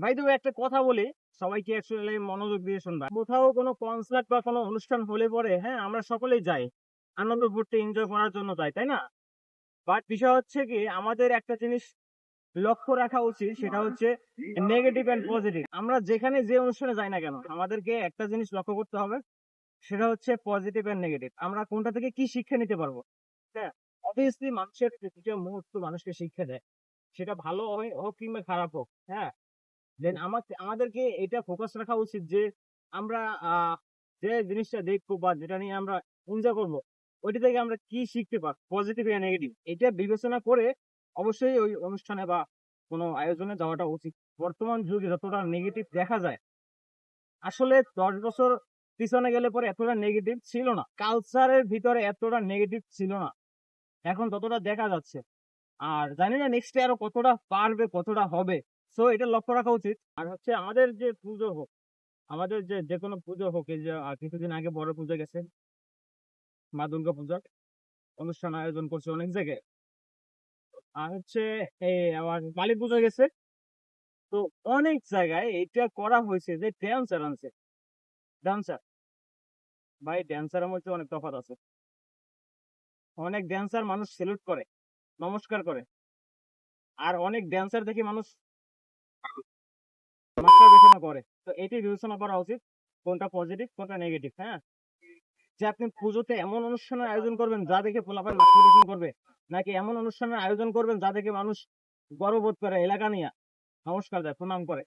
ভাই তুমি একটা কথা বলি, সবাইকে অ্যাকচুয়ালি মনোযোগ দিয়ে শুনবা। কোথাও কোনো কনসার্ট বা কোনো অনুষ্ঠান হলে পরে হ্যাঁ আমরা সকলেই যাই। আনন্দ করতে এনজয় করার জন্য যাই, তাই না? বাট বিষয় হচ্ছে কি, আমাদের একটা জিনিস লক্ষ্য রাখা উচিত, সেটা হচ্ছে নেগেটিভ অ্যান্ড পজিটিভ আমরা যেখানে যে অনুষ্ঠানে যাই না কেন, আমাদেরকে একটা জিনিস লক্ষ্য করতে হবে, সেটা হচ্ছে পজিটিভ অ্যান্ড নেগেটিভ আমরা কোনটা থেকে কি শিক্ষা নিতে পারব? হ্যাঁ অবভিয়াসলি মানুষের প্রতিটা মুহূর্ত মানুষকে শিক্ষা দেয়। সেটা ভালো হয়- হোক কিংবা খারাপ হোক হ্যাঁ। দেন আমাকে, আমাদেরকে এটা ফোকাস রাখা উচিত যে আমরা যে জিনিসটা দেখব বা যেটা নিয়ে আমরা এনজয় করব, ওইটা থেকে আমরা কি শিখতে পারব পজিটিভ বা নেগেটিভ এটা বিবেচনা করে অবশ্যই ওই অনুষ্ঠানে বা কোনো আয়োজনে যাওয়াটা উচিত। বর্তমান যুগে যতটা নেগেটিভ দেখা যায়, আসলে দশ বছর পিছনে গেলে পরে এতটা নেগেটিভ ছিল না। কালচারের ভিতরে এতটা নেগেটিভ ছিল না। এখন ততটা দেখা যাচ্ছে। আর জানি না নেক্সট আরও কতটা পারবে, কতটা হবে। সো এটা লক্ষ্য রাখা উচিত। আর হচ্ছে আমাদের যে পুজো হোক, আমাদের যে যে কোনো পুজো হোক, এই যে কিছুদিন আগে বড় পুজো গেছে, মা দুর্গা পূজার অনুষ্ঠান আয়োজন করছে অনেক জায়গায়। আর হচ্ছে এই আবার কালী পুজো গেছে। তো অনেক জায়গায় এটা করা হয়েছে যে ড্যান্সার আনছে। ড্যান্সার ভাই ড্যান্সারের মধ্যে অনেক তফাৎ আছে। অনেক ড্যান্সার মানুষ সেলুট করে, নমস্কার করে। আর অনেক ড্যান্সার দেখে মানুষ মাস্টারবেশনও করে তো এটি বিবেচনা করা উচিত, কোনটা পজিটিভ কোনটা নেগেটিভ হ্যাঁ? যে আপনি পুজোতে এমন অনুষ্ঠানের আয়োজন করবেন যা দেখে পোলাপান মাস্টারবেশন করবে, নাকি এমন অনুষ্ঠানের আয়োজন করবেন যা দেখে মানুষ গর্ববোধ করে, এলাকা নিয়ে নমস্কার দেয়, প্রণাম করে।